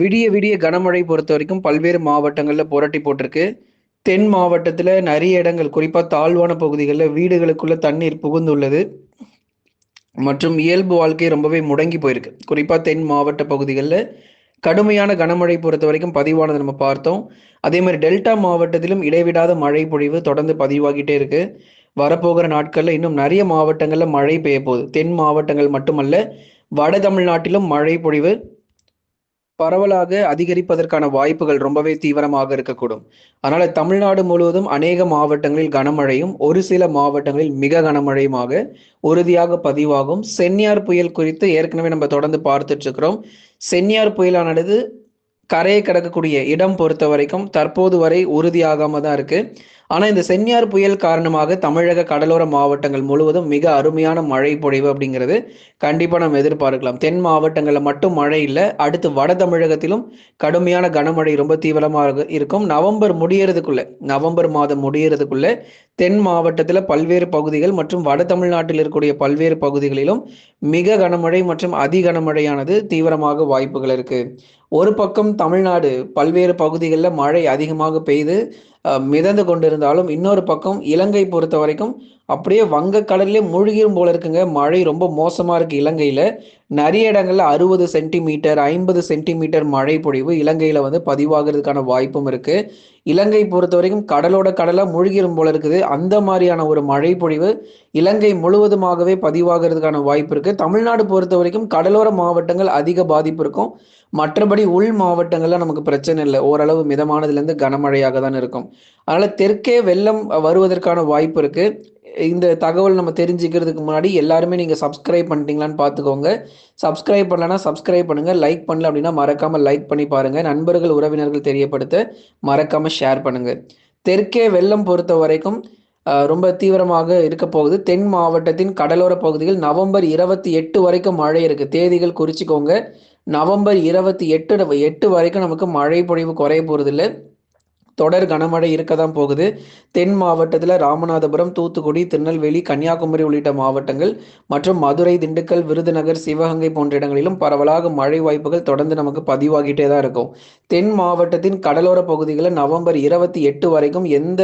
விடிய விடிய கனமழை பொறுத்த வரைக்கும் பல்வேறு மாவட்டங்களில் புரட்டி போட்டிருக்கு. தென் மாவட்டத்தில் நிறைய இடங்கள் குறிப்பாக தாழ்வான பகுதிகளில் வீடுகளுக்குள்ள தண்ணீர் புகுந்துள்ளது. மற்றும் இயல்பு வாழ்க்கை ரொம்பவே முடங்கி போயிருக்கு. குறிப்பாக தென் மாவட்ட பகுதிகளில் கடுமையான கனமழை பொறுத்த வரைக்கும் பதிவானது நம்ம பார்த்தோம். அதே மாதிரி டெல்டா மாவட்டத்திலும் இடைவிடாத மழை பொழிவு தொடர்ந்து பதிவாகிட்டே இருக்கு. வரப்போகிற நாட்களில் இன்னும் நிறைய மாவட்டங்களில் மழை பெய்ய போகுது. தென் மாவட்டங்கள் மட்டுமல்ல வட தமிழ்நாட்டிலும் மழை பொழிவு பரவலாக அதிகரிப்பதற்கான வாய்ப்புகள் ரொம்பவே தீவிரமாக இருக்கக்கூடும். அதனால தமிழ்நாடு முழுவதும் அநேக மாவட்டங்களில் கனமழையும் ஒரு சில மாவட்டங்களில் மிக கனமழையுமாக உறுதியாக பதிவாகும். சென்னியார் புயல் குறித்து ஏற்கனவே நம்ம தொடர்ந்து பார்த்துட்டு இருக்கிறோம் சென்னியார் புயலானது கரையை கடக்கக்கூடிய இடம் பொறுத்த வரைக்கும் தற்போது வரை உறுதியாகாம தான் இருக்கு. ஆனா இந்த சென்னியார் புயல் காரணமாக தமிழக கடலோர மாவட்டங்கள் முழுவதும் மிக அருமையான மழை பொழிவு அப்படிங்கிறது கண்டிப்பா நம்ம எதிர்பார்க்கலாம். தென் மாவட்டங்கள்ல மட்டும் மழை இல்லை அடுத்து வட தமிழகத்திலும் கடுமையான கனமழை ரொம்ப தீவிரமாக இருக்கும். நவம்பர் முடியறதுக்குள்ள நவம்பர் மாதம் முடியறதுக்குள்ள தென் மாவட்டத்தில் பல்வேறு பகுதிகள் மற்றும் வட தமிழ்நாட்டில் இருக்கக்கூடிய பல்வேறு பகுதிகளிலும் மிக கனமழை மற்றும் அதி கனமழையானது தீவிரமாக வாய்ப்புகள் இருக்கு. ஒரு பக்கம் தமிழ்நாடு பல்வேறு பகுதிகளில் மழை அதிகமாக பெய்து மிதந்து கொண்டிருந்தாலும் இன்னொரு பக்கம் இலங்கை பொறுத்த வரைக்கும் அப்படியே வங்கக்கடல்லே மூழ்கிரும் போல இருக்குங்க. மழை ரொம்ப மோசமா இருக்கு இலங்கையில. நிறைய இடங்கள்ல அறுபது சென்டிமீட்டர் ஐம்பது சென்டிமீட்டர் மழை பொழிவு இலங்கையில வந்து பதிவாகிறதுக்கான வாய்ப்பும் இருக்கு. இலங்கை பொறுத்த வரைக்கும் கடலோட கடலா மூழ்கிரும் போல இருக்குது. அந்த மாதிரியான ஒரு மழை பொழிவு இலங்கை முழுவதுமாகவே பதிவாகிறதுக்கான வாய்ப்பு இருக்கு. தமிழ்நாடு பொறுத்த வரைக்கும் கடலோர மாவட்டங்கள் அதிக பாதிப்பு இருக்கும். மற்றபடி உள் மாவட்டங்கள்ல நமக்கு பிரச்சனை இல்லை. ஓரளவு மிதமானதுலேருந்து கனமழையாக தான் இருக்கும். அதனால தெற்கே வெள்ளம் வருவதற்கான வாய்ப்பு இருக்கு. இந்த தகவல் நம்ம தெரிஞ்சுக்கிறதுக்கு முன்னாடி எல்லாருமே நீங்கள் சப்ஸ்கிரைப் பண்ணிட்டீங்களான்னு பார்த்துக்கோங்க சப்ஸ்கிரைப் பண்ணலன்னா சப்ஸ்கிரைப் பண்ணுங்கள் லைக் பண்ணல அப்படின்னா மறக்காம லைக் பண்ணி பாருங்கள் நண்பர்கள் உறவினர்கள் தெரியப்படுத்த மறக்காம ஷேர் பண்ணுங்கள் தெற்கே வெள்ளம் பொறுத்த வரைக்கும் ரொம்ப தீவிரமாக இருக்க போகுது. தென் மாவட்டத்தின் கடலோர பகுதியில் நவம்பர் இருபத்தி எட்டு வரைக்கும் மழை இருக்கு. தேதிகள் குறிச்சிக்கோங்க. நவம்பர் இருபத்தி எட்டு எட்டு வரைக்கும் நமக்கு மழை பொழிவு குறைய போறதில்லை. தொடர் கனமழை இருக்க தான் போகுது. தென் மாவட்டத்தில் ராமநாதபுரம் தூத்துக்குடி திருநெல்வேலி கன்னியாகுமரி உள்ளிட்ட மாவட்டங்கள் மற்றும் மதுரை திண்டுக்கல் விருதுநகர் சிவகங்கை போன்ற இடங்களிலும் பரவலாக மழை வாய்ப்புகள் தொடர்ந்து நமக்கு பதிவாகிட்டே தான் இருக்கும். தென் மாவட்டத்தின் கடலோர பகுதிகளில் நவம்பர் இருபத்தி எட்டு வரைக்கும் எந்த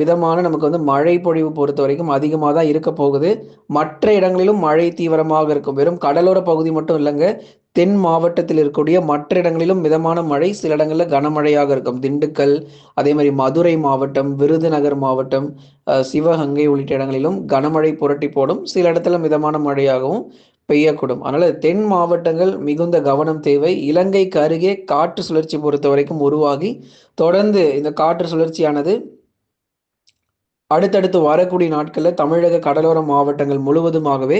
விதமான நமக்கு வந்து மழை பொழிவு பொறுத்த வரைக்கும் அதிகமாக தான் இருக்க போகுது. மற்ற இடங்களிலும் மழை தீவிரமாக இருக்கும். வெறும் கடலோர பகுதி மட்டும் இல்லைங்க. தென் மாவட்டத்தில் இருக்கக்கூடிய மற்ற இடங்களிலும் மிதமான மழை சில இடங்களில் கனமழையாக இருக்கும். திண்டுக்கல் அதே மாதிரி மதுரை மாவட்டம் விருதுநகர் மாவட்டம் சிவகங்கை உள்ளிட்ட இடங்களிலும் கனமழை புரட்டி போடும். சில இடத்துல மிதமான மழையாகவும் பெய்யக்கூடும். அதனால தென் மாவட்டங்கள் மிகுந்த கவனம் தேவை. இலங்கைக்கு அருகே காற்று சுழற்சி பொறுத்த வரைக்கும் உருவாகி தொடர்ந்து இந்த காற்று சுழற்சியானது அடுத்தடுத்து வரக்கூடிய நாட்களில் தமிழக கடலோர மாவட்டங்கள் முழுவதுமாகவே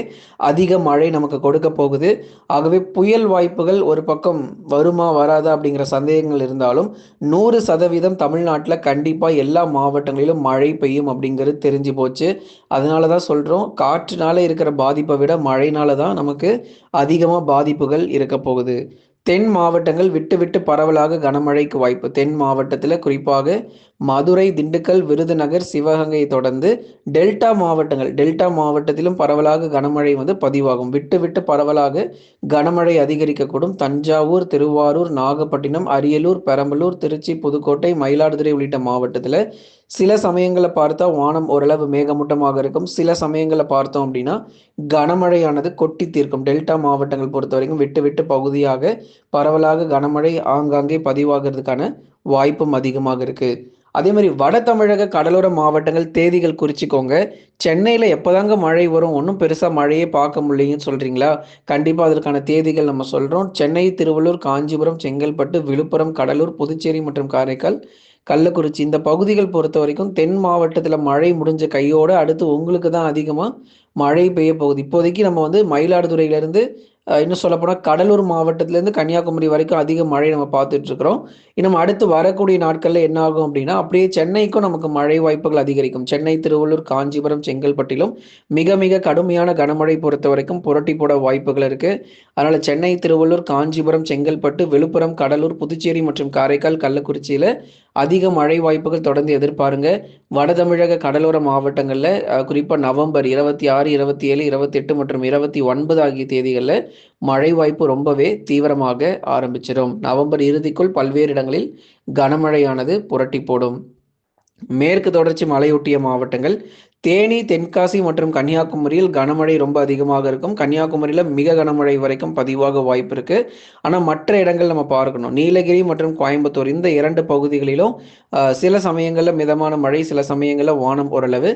அதிக மழை நமக்கு கொடுக்க போகுது. ஆகவே புயல் வாய்ப்புகள் ஒரு பக்கம் வருமா வராதா அப்படிங்கிற சந்தேகங்கள் இருந்தாலும் நூறு சதவீதம் தமிழ்நாட்டில் கண்டிப்பாக எல்லா மாவட்டங்களிலும் மழை பெய்யும் அப்படிங்கிறது தெரிஞ்சு போச்சு. அதனால தான் சொல்கிறோம் காற்றுனால இருக்கிற பாதிப்பை விட மழைனால தான் நமக்கு அதிகமாக பாதிப்புகள் இருக்க போகுது. தென் மாவட்டங்கள் விட்டு விட்டு பரவலாக கனமழைக்கு வாய்ப்பு. தென் மாவட்டத்தில் குறிப்பாக மதுரை திண்டுக்கல் விருதுநகர் சிவகங்கையை தொடர்ந்து டெல்டா மாவட்டங்கள் டெல்டா மாவட்டத்திலும் பரவலாக கனமழை வந்து பதிவாகும். விட்டு விட்டு பரவலாக கனமழை அதிகரிக்கக்கூடும். தஞ்சாவூர் திருவாரூர் நாகப்பட்டினம் அரியலூர் பெரம்பலூர் திருச்சி புதுக்கோட்டை மயிலாடுதுறை உள்ளிட்ட மாவட்டத்தில் சில சமயங்களை பார்த்தா வானம் ஓரளவு மேகமூட்டமாக இருக்கும். சில சமயங்களை பார்த்தோம் அப்படின்னா கனமழையானது கொட்டி தீர்க்கும். டெல்டா மாவட்டங்கள் பொறுத்த வரைக்கும் விட்டு விட்டு பகுதியாக பரவலாக கனமழை ஆங்காங்கே பதிவாகிறதுக்கான வாய்ப்பும் அதிகமாக இருக்கு. அதே மாதிரி வட தமிழக கடலோர மாவட்டங்கள் தேதிகள் குறிச்சிக்கோங்க. சென்னையில் எப்போதாங்க மழை வரும்? ஒன்றும் பெருசாக மழையே பார்க்க முடியலன்னு சொல்கிறீங்களா கண்டிப்பாக அதற்கான தேதிகள் நம்ம சொல்கிறோம் சென்னை திருவள்ளூர் காஞ்சிபுரம் செங்கல்பட்டு விழுப்புரம் கடலூர் புதுச்சேரி மற்றும் காரைக்கால் கள்ளக்குறிச்சி இந்த பகுதிகள் பொறுத்த வரைக்கும் தென் மாவட்டத்தில் மழை முடிஞ்ச கையோடு அடுத்து உங்களுக்கு தான் அதிகமாக மழை பெய்ய போகுது. இப்போதைக்கு நம்ம வந்து மயிலாடுதுறையிலேருந்து இன்னும் சொல்லப்போனால் கடலூர் மாவட்டத்திலேருந்து கன்னியாகுமரி வரைக்கும் அதிக மழை நம்ம பார்த்துட்டு இருக்கிறோம் இன்னும் அடுத்து வரக்கூடிய நாட்களில் என்ன ஆகும் அப்படின்னா அப்படியே சென்னைக்கும் நமக்கு மழை வாய்ப்புகள் அதிகரிக்கும். சென்னை திருவள்ளூர் காஞ்சிபுரம் செங்கல்பட்டிலும் மிக மிக கடுமையான கனமழை பொறுத்த வரைக்கும் புரட்டி போட வாய்ப்புகள் இருக்கு. அதனால சென்னை திருவள்ளூர் காஞ்சிபுரம் செங்கல்பட்டு விழுப்புரம் கடலூர் புதுச்சேரி மற்றும் காரைக்கால் கள்ளக்குறிச்சியில அதிக மழை வாய்ப்புகள் தொடர்ந்து எதிர்பாருங்க. வட தமிழக கடலோர மாவட்டங்களில் குறிப்பாக நவம்பர் இருபத்தி ஆறு இருபத்தி ஏழு இருபத்தி எட்டு மற்றும் இருபத்தி ஒன்பது ஆகிய தேதிகளில் மழை வாய்ப்பு ரொம்பவே தீவிரமாக ஆரம்பிச்சிடும் நவம்பர் இறுதிக்குள் பல்வேறு இடங்களில் கனமழையானது புரட்டி போடும் மேற்கு தொடர்ச்சி மலையொட்டிய மாவட்டங்கள் தேனி தென்காசி மற்றும் கன்னியாகுமரியில் கனமழை ரொம்ப அதிகமாக இருக்கும். கன்னியாகுமரியில் மிக கனமழை வரைக்கும் பதிவாக வாய்ப்பு இருக்கு. ஆனால் மற்ற இடங்கள் நம்ம பார்க்கணும். நீலகிரி மற்றும் கோயம்புத்தூர் இந்த இரண்டு பகுதிகளிலும் சில சமயங்களில் மிதமான மழை சில சமயங்களில் வானம் ஓரளவு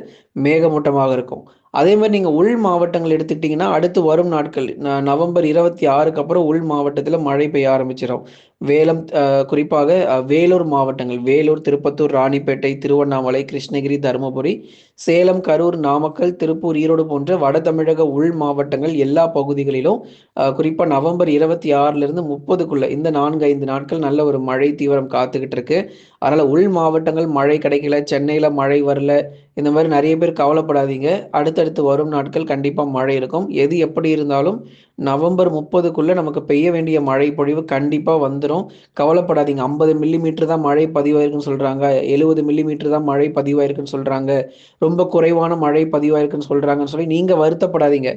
மேகமூட்டமாக இருக்கும். அதே மாதிரி நீங்கள் உள் மாவட்டங்கள் எடுத்துக்கிட்டிங்கன்னா அடுத்து வரும் நாட்கள் நவம்பர் இருபத்தி ஆறுக்கு அப்புறம் உள் மாவட்டத்தில் மழை பெய்ய ஆரம்பிச்சிடும் வேலம் குறிப்பாக வேலூர் மாவட்டங்கள் வேலூர் திருப்பத்தூர் ராணிப்பேட்டை திருவண்ணாமலை கிருஷ்ணகிரி தருமபுரி சேலம் கரூர் நாமக்கல் திருப்பூர் ஈரோடு போன்ற வட தமிழக உள் மாவட்டங்கள் எல்லா பகுதிகளிலும் குறிப்பாக நவம்பர் இருபத்தி ஆறுலேருந்து முப்பதுக்குள்ள இந்த நான்கு ஐந்து நாட்கள் நல்ல ஒரு மழை தீவிரம் காத்துக்கிட்டு இருக்கு. அதனால் உள் மாவட்டங்கள் மழை கிடைக்கல சென்னையில் மழை வரல இந்த மாதிரி நிறைய பேர் கவலைப்படாதீங்க. அடுத்தடுத்து வரும் நாட்கள் கண்டிப்பாக மழை இருக்கும். எது எப்படி இருந்தாலும் நவம்பர் முப்பதுக்குள்ளே நமக்கு பெய்ய வேண்டிய மழை பொழிவு கண்டிப்பாக வந்துடும் கவலைப்படாதீங்க. ஐம்பது மில்லிமீட்டர் தான் மழை பதிவாயிருக்குன்னு சொல்கிறாங்க எழுபது மில்லிமீட்டர் தான் மழை பதிவாயிருக்குன்னு சொல்கிறாங்க ரொம்ப குறைவான மழை பதிவாயிருக்குன்னு சொல்கிறாங்கன்னு சொல்லி நீங்கள் வருத்தப்படாதீங்க.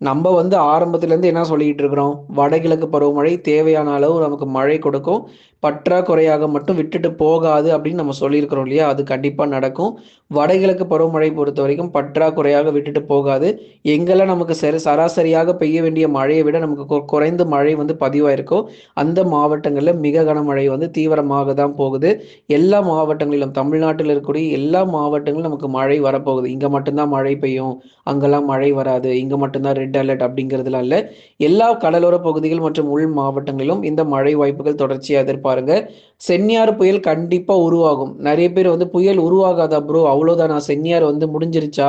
நம்ம வந்து ஆரம்பத்துலேருந்து என்ன சொல்லிக்கிட்டு இருக்கிறோம்? வடகிழக்கு பருவமழை தேவையான அளவு நமக்கு மழை கொடுக்கும். பற்றாக்குறையாக மட்டும் விட்டுட்டு போகாது அப்படின்னு நம்ம சொல்லியிருக்கிறோம் இல்லையா? அது கண்டிப்பாக நடக்கும். வடகிழக்கு பருவமழை பொறுத்த வரைக்கும் பற்றாக்குறையாக விட்டுட்டு போகாது. எங்கெல்லாம் நமக்கு சரி சராசரியாக பெய்ய வேண்டிய மழையை விட நமக்கு குறைந்த மழை வந்து பதிவாயிருக்கோ அந்த மாவட்டங்களில் மிக கனமழை வந்து தீவிரமாக தான் போகுது. எல்லா மாவட்டங்களிலும் தமிழ்நாட்டில் இருக்கக்கூடிய எல்லா மாவட்டங்களிலும் நமக்கு மழை வரப்போகுது. இங்கே மட்டும்தான் மழை பெய்யும். அங்கெல்லாம் மழை வராது. இங்கே மட்டும்தான் ரெட் அலர்ட் அப்படிங்கிறதுல இல்லை. எல்லா கடலோர பகுதிகள் மற்றும் உள் மாவட்டங்களிலும் இந்த மழை வாய்ப்புகள் தொடர்ச்சியாக பாருங்க. சென்னியார் புயல் கண்டிப்பாக உருவாகும். நிறைய பேர் வந்து புயல் உருவாகாதா ப்ரோ அவ்வளோதானா சென்னியார் வந்து முடிஞ்சிருச்சா?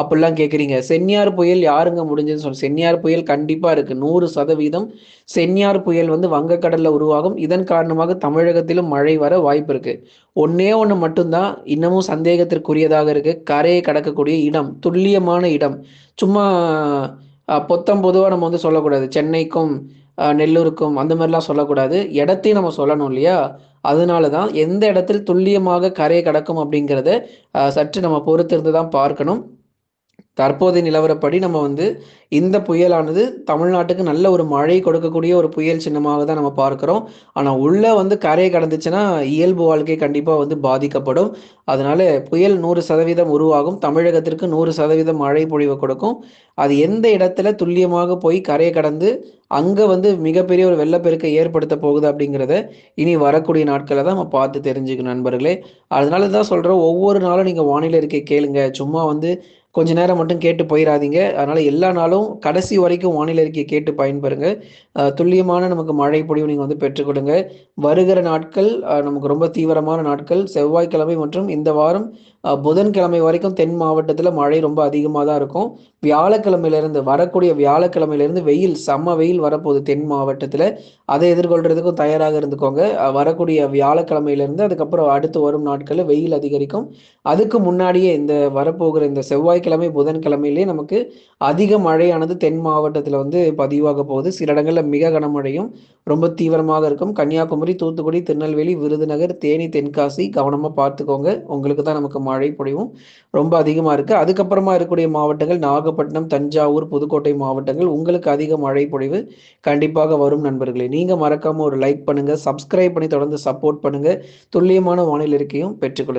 அப்படிலாம் கேட்குறீங்க சென்னியார் புயல் யாருங்க முடிஞ்சதுன்னு சொல்லி சென்னியார் புயல் கண்டிப்பாக இருக்குது நூறு சதவீதம் சென்னியார் புயல் வந்து வங்கக்கடலில் உருவாகும். இதன் காரணமாக தமிழகத்திலும் மழை வர வாய்ப்பு இருக்குது ஒன்னே ஒன்று மட்டும்தான் இன்னமும் சந்தேகத்திற்குரியதாக இருக்குது கரையை கடக்கக்கூடிய இடம் துல்லியமான இடம். சும்மா பொத்தம் பொதுவாக நம்ம வந்து சொல்லக்கூடாது. சென்னைக்கும் நெல்லூருக்கும் அந்த மாதிரிலாம் சொல்லக்கூடாது. இடத்தையும் நம்ம சொல்லணும் இல்லையா? அதனால தான் எந்த இடத்தில் துல்லியமாக கரையை கடக்கும் அப்படிங்கிறத சற்று நம்ம பொறுத்திருந்து தான் பார்க்கணும். தற்போதைய நிலவரப்படி நம்ம வந்து இந்த புயலானது தமிழ்நாட்டுக்கு நல்ல ஒரு மழை கொடுக்கக்கூடிய ஒரு புயல் சின்னமாக தான் நம்ம பார்க்குறோம். ஆனால் உள்ளே வந்து கரையை கடந்துச்சுன்னா இயல்பு வாழ்க்கை கண்டிப்பாக வந்து பாதிக்கப்படும். அதனால புயல் நூறு சதவீதம் உருவாகும். தமிழகத்திற்கு நூறு சதவீதம் மழை பொழிவு கொடுக்கும். அது எந்த இடத்துல துல்லியமாக போய் கரையை கடந்து அங்கே வந்து மிகப்பெரிய ஒரு வெள்ளப்பெருக்கை ஏற்படுத்த போகுது அப்படிங்கிறத இனி வரக்கூடிய நாட்களை தான் நம்ம பார்த்து தெரிஞ்சுக்கணும் நண்பர்களே. அதனால தான் சொல்கிறோம் ஒவ்வொரு நாளும் நீங்கள் வானிலை இருக்கை கேளுங்க. சும்மா வந்து கொஞ்ச நேரம் மட்டும் கேட்டு போயிடாதீங்க அதனால் எல்லா நாளும் கடைசி வரைக்கும் வானிலை அறிக்கையை கேட்டு பயன்பெறுங்க. துல்லியமான நமக்கு மழை பொழிவு நீங்கள் வந்து பெற்றுக்கொடுங்க வருகிற நாட்கள் நமக்கு ரொம்ப தீவிரமான நாட்கள். செவ்வாய்க்கிழமை மற்றும் இந்த வாரம் புதன்கிழமை வரைக்கும் தென் மாவட்டத்தில் மழை ரொம்ப அதிகமாக தான் இருக்கும். வியாழக்கிழமையிலேருந்து வரக்கூடிய வியாழக்கிழமையிலேருந்து வெயில் செம்ம வெயில் வரப்போகுது தென் மாவட்டத்தில். அதை எதிர்கொள்கிறதுக்கும் தயாராக இருந்துக்கோங்க. வரக்கூடிய வியாழக்கிழமையிலேருந்து அதுக்கப்புறம் அடுத்து வரும் நாட்களில் வெயில் அதிகரிக்கும். அதுக்கு முன்னாடியே இந்த வரப்போகிற இந்த செவ்வாய் வியாழக்கிழமை புதன்கிழமையிலேயே நமக்கு அதிக மழையானது தென் மாவட்டத்தில் வந்து பதிவாக போகுது. சில இடங்களில் மிக கனமழையும் ரொம்ப தீவிரமாக இருக்கும். கன்னியாகுமரி தூத்துக்குடி திருநெல்வேலி விருதுநகர் தேனி தென்காசி கவனமாக பார்த்துக்கோங்க. உங்களுக்கு தான் நமக்கு மழை பொழிவும் ரொம்ப அதிகமாக இருக்குது அதுக்கப்புறமா இருக்கக்கூடிய மாவட்டங்கள் நாகப்பட்டினம் தஞ்சாவூர் புதுக்கோட்டை மாவட்டங்கள் உங்களுக்கு அதிக மழை பொழிவு கண்டிப்பாக வரும் நண்பர்களே. நீங்கள் மறக்காமல் ஒரு லைக் பண்ணுங்கள் சப்ஸ்கிரைப் பண்ணி தொடர்ந்து சப்போர்ட் பண்ணுங்கள் துல்லியமான வானிலை இருக்கையும் பெற்றுக்கொள்ளுங்கள்